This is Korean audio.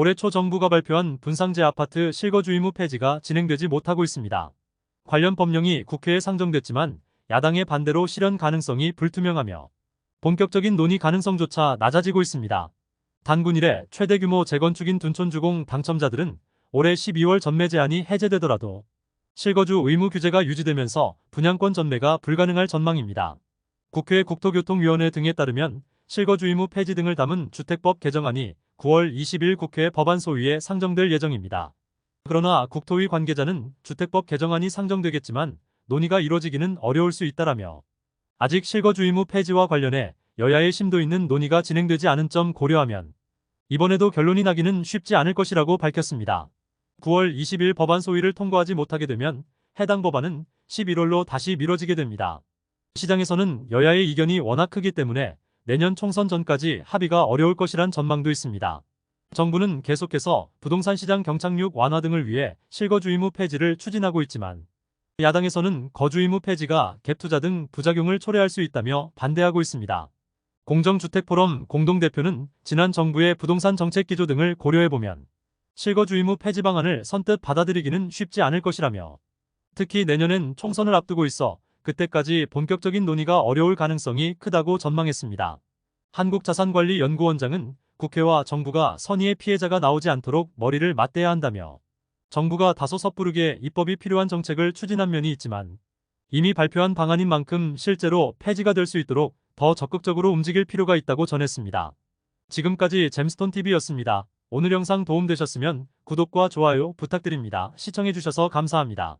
올해 초 정부가 발표한 분상제 아파트 실거주 의무 폐지가 진행되지 못하고 있습니다. 관련 법령이 국회에 상정됐지만 야당의 반대로 실현 가능성이 불투명하며 본격적인 논의 가능성조차 낮아지고 있습니다. 단군 이래 최대 규모 재건축인 둔촌주공 당첨자들은 올해 12월 전매 제한이 해제되더라도 실거주 의무 규제가 유지되면서 분양권 전매가 불가능할 전망입니다. 국회 국토교통위원회 등에 따르면 실거주 의무 폐지 등을 담은 주택법 개정안이 9월 20일 국회 법안 소위에 상정될 예정입니다. 그러나 국토위 관계자는 주택법 개정안이 상정되겠지만 논의가 이뤄지기는 어려울 수 있다라며 아직 실거주 의무 폐지와 관련해 여야의 심도 있는 논의가 진행되지 않은 점 고려하면 이번에도 결론이 나기는 쉽지 않을 것이라고 밝혔습니다. 9월 20일 법안 소위를 통과하지 못하게 되면 해당 법안은 11월로 다시 미뤄지게 됩니다. 시장에서는 여야의 이견이 워낙 크기 때문에 내년 총선 전까지 합의가 어려울 것이란 전망도 있습니다. 정부는 계속해서 부동산 시장 경착륙 완화 등을 위해 실거주 의무 폐지를 추진하고 있지만 야당에서는 거주 의무 폐지가 갭투자 등 부작용을 초래할 수 있다며 반대하고 있습니다. 공정주택포럼 공동대표는 지난 정부의 부동산 정책 기조 등을 고려해보면 실거주 의무 폐지 방안을 선뜻 받아들이기는 쉽지 않을 것이라며 특히 내년엔 총선을 앞두고 있어 그때까지 본격적인 논의가 어려울 가능성이 크다고 전망했습니다. 한국자산관리연구원장은 국회와 정부가 선의의 피해자가 나오지 않도록 머리를 맞대야 한다며 정부가 다소 섣부르게 입법이 필요한 정책을 추진한 면이 있지만 이미 발표한 방안인 만큼 실제로 폐지가 될 수 있도록 더 적극적으로 움직일 필요가 있다고 전했습니다. 지금까지 잼스톤TV였습니다. 오늘 영상 도움되셨으면 구독과 좋아요 부탁드립니다. 시청해주셔서 감사합니다.